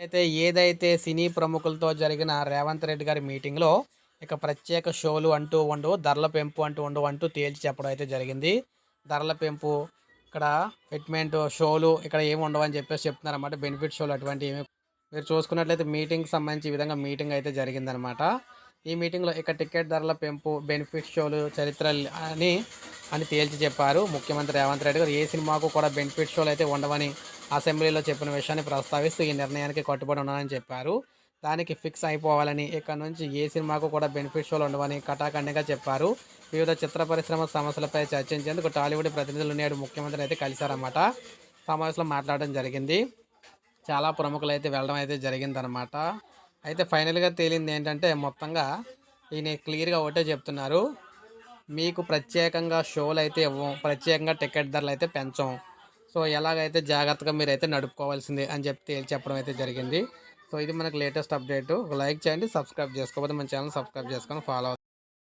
అయితే ఏదైతే సినీ ప్రముఖులతో జరిగిన రేవంత్ రెడ్డి గారి మీటింగ్లో ఇక ప్రత్యేక షోలు అంటూ ఉండవు ధరల పెంపు అంటూ ఉండవు అంటూ తేల్చి చెప్పడం అయితే జరిగింది. ధరల పెంపు ఇక్కడ ఫిట్మెంట్ షోలు ఇక్కడ ఏమి ఉండవని చెప్పేసి చెప్తున్నారన్నమాట. బెనిఫిట్ షోలు అటువంటి ఏమి మీరు చూసుకున్నట్లయితే మీటింగ్కి సంబంధించి ఈ విధంగా మీటింగ్ అయితే జరిగిందనమాట ఈ మీటింగ్లో ఇక టికెట్ ధరల పెంపు బెనిఫిట్ షోలు చరిత్ర అని అని తేల్చి చెప్పారు ముఖ్యమంత్రి రేవంత్ రెడ్డి గారు. ఏ సినిమాకు కూడా బెనిఫిట్ షోలు అయితే ఉండవని అసెంబ్లీలో చెప్పిన విషయాన్ని ప్రస్తావిస్తూ ఈ నిర్ణయానికి కట్టుబడి ఉన్నానని చెప్పారు. దానికి ఫిక్స్ అయిపోవాలని ఇక్కడ నుంచి ఏ సినిమాకు కూడా బెనిఫిట్ షోలు ఉండవని కటాఖండిగా చెప్పారు. వివిధ చిత్ర పరిశ్రమ సమస్యలపై చర్చించేందుకు టాలీవుడ్ ప్రతినిధులు నేడు ముఖ్యమంత్రి అయితే కలిశారన్నమాట. సమావేశంలో మాట్లాడడం జరిగింది. చాలా ప్రముఖులు అయితే వెళ్ళడం అయితే జరిగిందనమాట అయితే ఫైనల్గా తేలింది ఏంటంటే మొత్తంగా ఈయన క్లియర్గా ఒకటే చెప్తున్నారు. మీకు ప్రత్యేకంగా షోలు అయితే ఇవ్వం. ప్రత్యేకంగా టికెట్ ధరలు అయితే పెంచం. సో ఎలాగైతే జాగ్రత్తగా మీరు అయితే నడుపుకోవాల్సింది అని చెప్పి తేల్చి చెప్పడం అయితే జరిగింది. సో ఇది మనకు లేటెస్ట్ అప్డేట్. లైక్ చేయండి సబ్స్క్రైబ్ చేసుకోకపోతే మన ఛానల్ సబ్స్క్రైబ్ చేసుకొని ఫాలో